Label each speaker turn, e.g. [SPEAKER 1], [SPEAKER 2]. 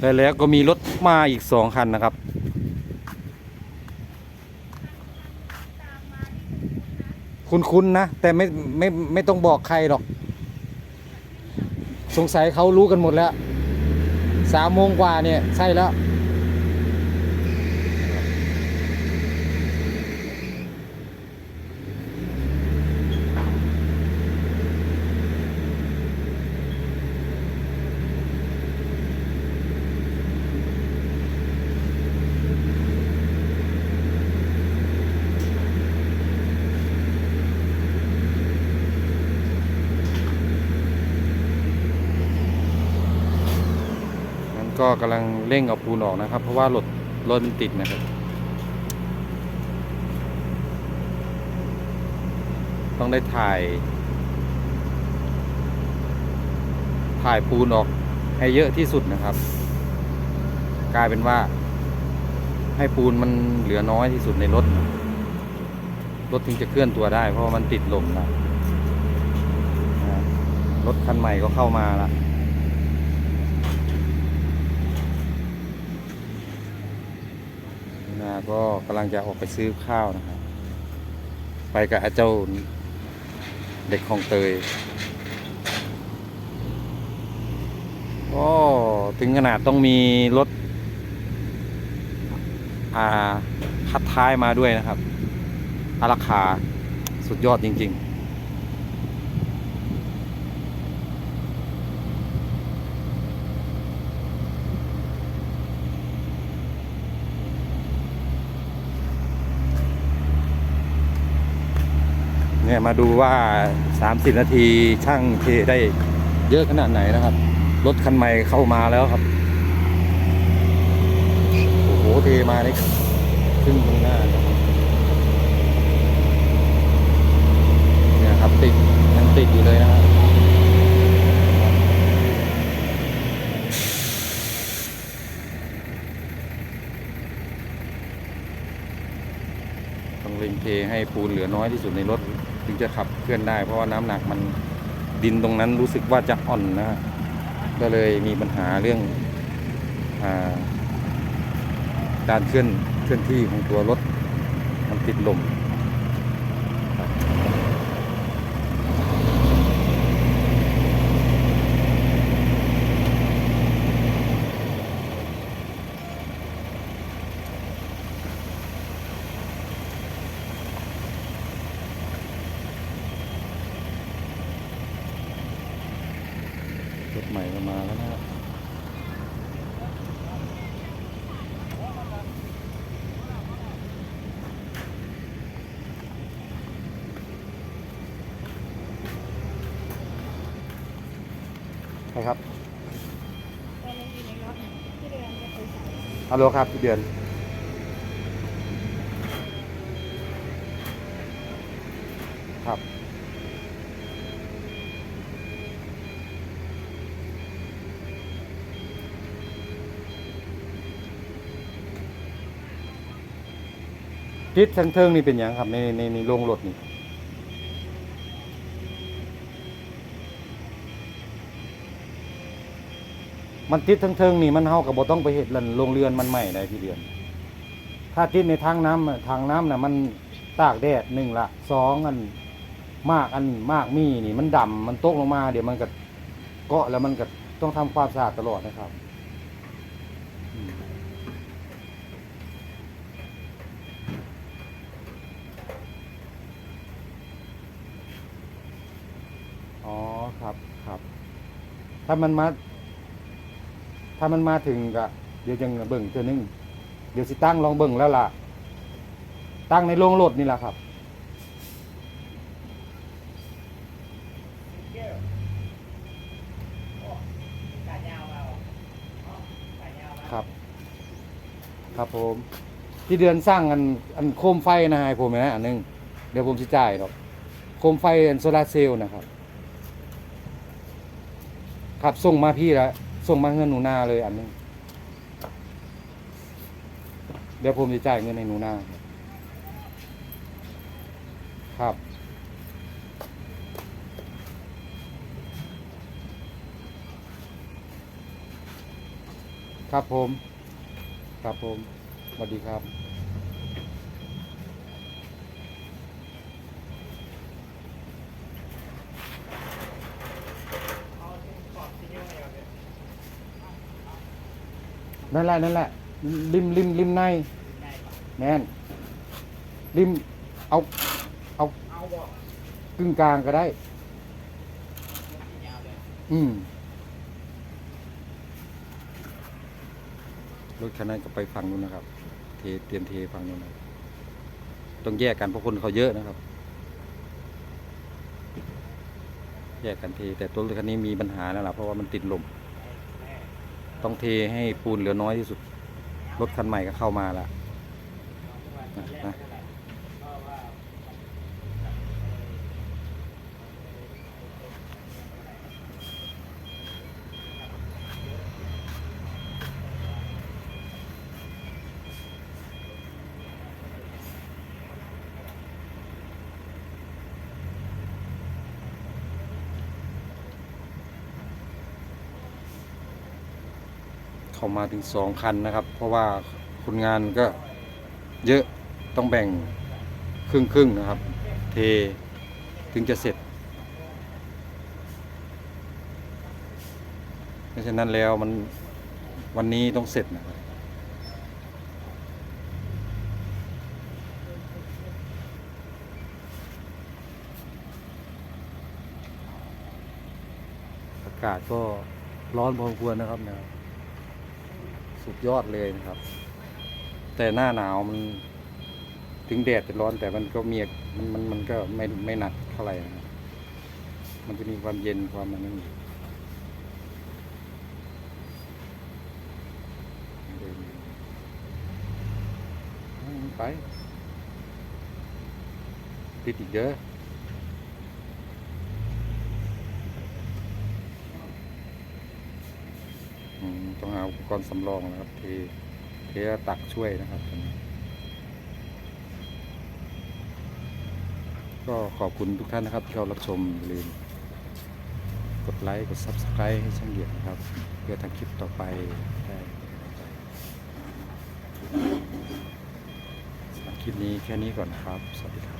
[SPEAKER 1] แล้วแล้วก็มีรถมาอีกสองคันนะครับ คุ้นๆนะ แต่ไม่ไม่ไม่ต้องบอกใครหรอก สงสัยเขารู้กันหมดแล้วสามโมงกว่าเนี่ย ใช่แล้ว ก็กำลังเร่งเอาปูนออกนะครับ เพราะว่ารถรถมันติดนะครับต้องได้ถ่าย ถ่ายปูนออกให้เยอะที่สุดนะครับ กลายเป็นว่า ให้ปูนมันเหลือน้อยที่สุดในรถรถถึงจะเคลื่อนตัวได้เพราะมันติดลมนะนะรถคันใหม่ก็เข้ามาละ นา ก็กำลังจะออกไปซื้อข้าวนะครับ ไปกับอาเจ้าเด็กของเตยก็ถึงขนาดต้องมีรถอาคัดท้ายมาด้วยนะครับอาราคาสุดยอดจริง ๆ เนี่ยมาดูว่า 30 นาทีช่างเทได้เยอะขนาดไหนนะครับ รถคันใหม่เข้ามาแล้วครับ โอ้โหเทมาได้ขึ้นตรงหน้านะครับเนี่ยครับติดยังติดอยู่เลยนะครับต้องเล็งเทให้ ปูนเหลือน้อยที่สุดในรถ ถึงจะขับเคลื่อนได้ เพราะว่าน้ำหนักมันดินตรงนั้นรู้สึกว่าจะอ่อนนะก็เลยมีปัญหาเรื่องอการเคลื่อนเคลื่อนที่ของตัวรถมันติดลม ใหม่ก็มาแล้วนะฮะใช่ครับฮัลโหลครับพี่เดือน ทิศทั้งเทิงนี่เป็นอย่างครับในในในโรงรถนี่มันติดทั้งเทิงนี่มันเฮากับบ่ต้องไปเฮ็ดลันโรงเรือนมันใหม่ได้พี่เดือน ถ้าติดในทางน้ำอะทางน้ำน่ะมันตากแดดหนึ่งละสองอันมากอันมากมีนี่ มันดำมันตกลงมาเดี๋ยวมันก็เกาะแล้วมันก็ต้องทำความสะอาดตลอดนะครับ อืม อ๋อครับครับ ถ้ามันมา ถ้ามันมาถึงก็เดี๋ยวจังเบิ่งเทื่อนึงเดี๋ยวสิตั้งลองเบิ่งแล้วล่ะ ตั้งในโรงรถนี่แหละครับครับ ครับผม ที่เดือนสร้างอันอันโคมไฟนะให้ผมนะอันหนึง เดี๋ยวผมสิจ่ายดอก โคมไฟอันโซลาเซลล์นะครับ ครับส่งมาพี่แล้วส่งมาเงินหนูนาเลยอันหนึงเดี๋ยวผมจะจ่ายเงินในหนูนาครับ ครับผม ครับผมสวัสดีครับ นั่นแหละนั่นแหละริมริมริมในแน่นริมเอาเอากึ่งกลางก็ได้ อืมรถคันนั้นก็ไปฝั่งนู้นนะครับ เทเตรียมเทฝั่งนู้นนะต้องแยกกันเพราะคนเขาเยอะนะครับ แยกกันเทแต่ตัวรถคันนี้มีปัญหาแล้วล่ะเพราะว่ามันติดลม ต้องเทให้ปูนเหลือน้อยที่สุด รถคันใหม่ก็เข้ามาแล้วนะนะ เข้ามาถึงสองคันนะครับ เพราะว่าคนงานก็เยอะต้องแบ่งครึ่งครึ่งนะครับ เทถึงจะเสร็จ เพราะฉะนั้นแล้วมันวันนี้ต้องเสร็จนะครับอากาศก็ร้อนพอควรนะครับนะครับ สุดยอดเลยนะครับ แต่หน้าหนาวมัน ถึงแดดจะร้อนแต่มันก็เมียมันมันมันก็ไม่ไม่หนักเท่าไหร่นะมันจะมีความเย็นความมันนั่นอยู่เอืมไปติดอีกเยอะ อืม ต้องหาอุปกรณ์สำรองนะครับเทเทแล้วตักช่วยนะครับตรงนี้ก็ขอบคุณทุกท่านนะครับที่เข้ารับชมอย่าลืมกดไลค์กด Subscribe ให้ช่างเดียดนะครับ เพื่อทำคลิปต่อไปได้สำหรับคลิปนี้แค่นี้ก่อนครับ สวัสดีครับ